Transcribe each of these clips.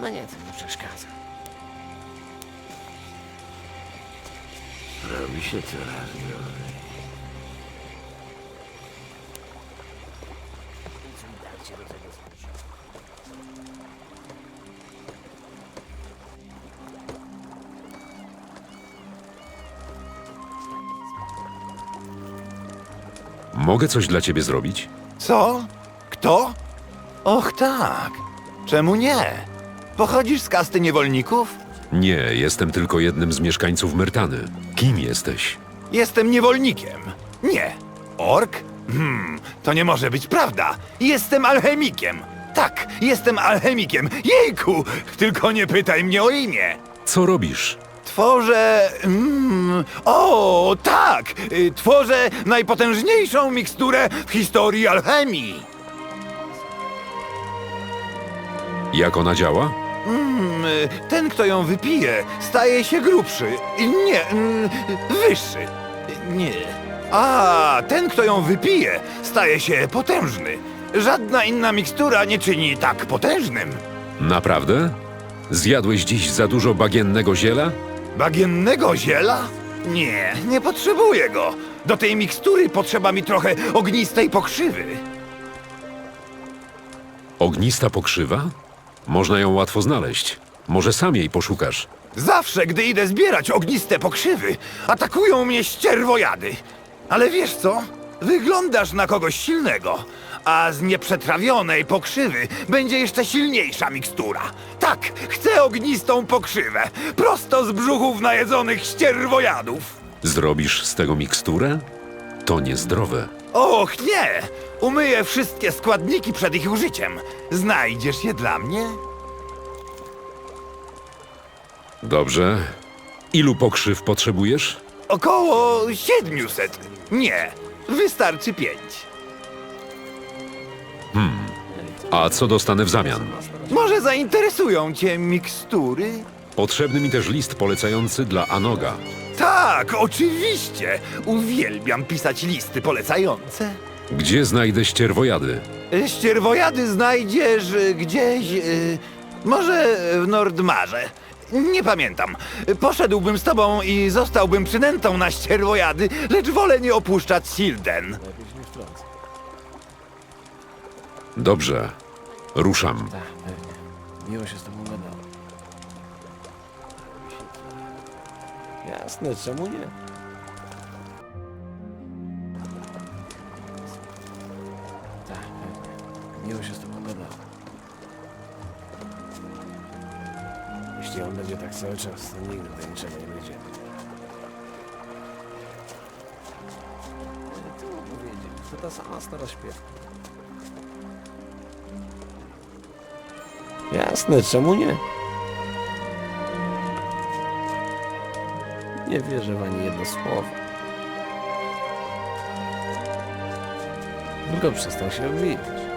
Mnie to nie przeszkadza. Robi się coraz gorzej. Mogę coś dla ciebie zrobić? Co? Kto? Och tak. Czemu nie? Pochodzisz z kasty niewolników? Nie, jestem tylko jednym z mieszkańców Myrtany. Kim jesteś? Jestem niewolnikiem. Nie. Ork? Hmm, to nie może być prawda. Jestem alchemikiem. Tak, jestem alchemikiem. Jejku! Tylko nie pytaj mnie o imię. Co robisz? Tworzę. Mm, o, tak! Y, Tworzę najpotężniejszą miksturę w historii alchemii. Jak ona działa? Mm, ten, kto ją wypije, staje się grubszy. Nie, mm, wyższy. Nie. A, ten, kto ją wypije, staje się potężny. Żadna inna mikstura nie czyni tak potężnym. Naprawdę? Zjadłeś dziś za dużo bagiennego ziela? Bagiennego ziela? Nie, nie potrzebuję go. Do tej mikstury potrzeba mi trochę ognistej pokrzywy. Ognista pokrzywa? Można ją łatwo znaleźć. Może sam jej poszukasz. Zawsze, gdy idę zbierać ogniste pokrzywy, atakują mnie ścierwojady. Ale wiesz co? Wyglądasz na kogoś silnego, a z nieprzetrawionej pokrzywy będzie jeszcze silniejsza mikstura. Tak, chcę ognistą pokrzywę, prosto z brzuchów najedzonych ścierwojadów. Zrobisz z tego miksturę? To niezdrowe. Och nie! Umyję wszystkie składniki przed ich użyciem. Znajdziesz je dla mnie? Dobrze. Ilu pokrzyw potrzebujesz? Około 700. Nie, wystarczy pięć. A co dostanę w zamian? Może zainteresują cię mikstury? Potrzebny mi też list polecający dla Anoga. Tak, oczywiście. Uwielbiam pisać listy polecające. Gdzie znajdę ścierwojady? Ścierwojady znajdziesz y, gdzieś. y, może w Nordmarze. Nie pamiętam. Poszedłbym z tobą i zostałbym przynętą na ścierwojady, lecz wolę nie opuszczać Silden. Dobrze. Ruszam. Tak, pewnie. Miło się z tobą gadało. Jasne, czemu nie? Tak, pewnie. Miło się z tobą gadało. Jeśli on będzie tak cały czas, to nigdy do niczego nie będzie. Co mam powiedzieć? To ta sama stara śpiewka. Jasne, czemu nie? Nie wierzę w ani jedno słowo. Tylko przestań się obwijać.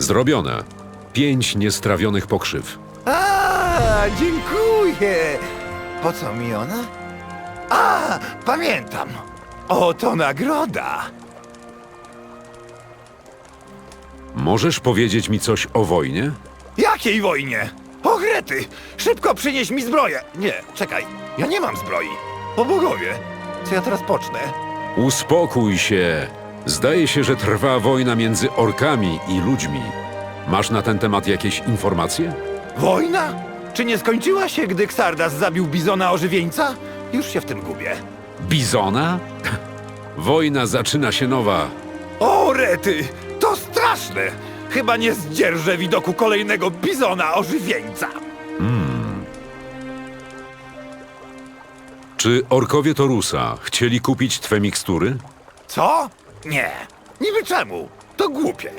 Zrobione. Pięć niestrawionych pokrzyw. A, dziękuję. Po co mi ona? A, pamiętam. Oto nagroda. Możesz powiedzieć mi coś o wojnie? Jakiej wojnie? Ogrety! Szybko przynieś mi zbroję! Nie, czekaj, ja nie mam zbroi. O bogowie, co ja teraz pocznę? Uspokój się. Zdaje się, że trwa wojna między orkami i ludźmi. Masz na ten temat jakieś informacje? Wojna? Czy nie skończyła się, gdy Xardas zabił bizona ożywieńca? Już się w tym gubię. Bizona? Wojna zaczyna się nowa. O, rety! To straszne! Chyba nie zdzierżę widoku kolejnego bizona ożywieńca. Czy orkowie Torusa chcieli kupić twe mikstury? Co? Nie. Niby czemu? To głupie.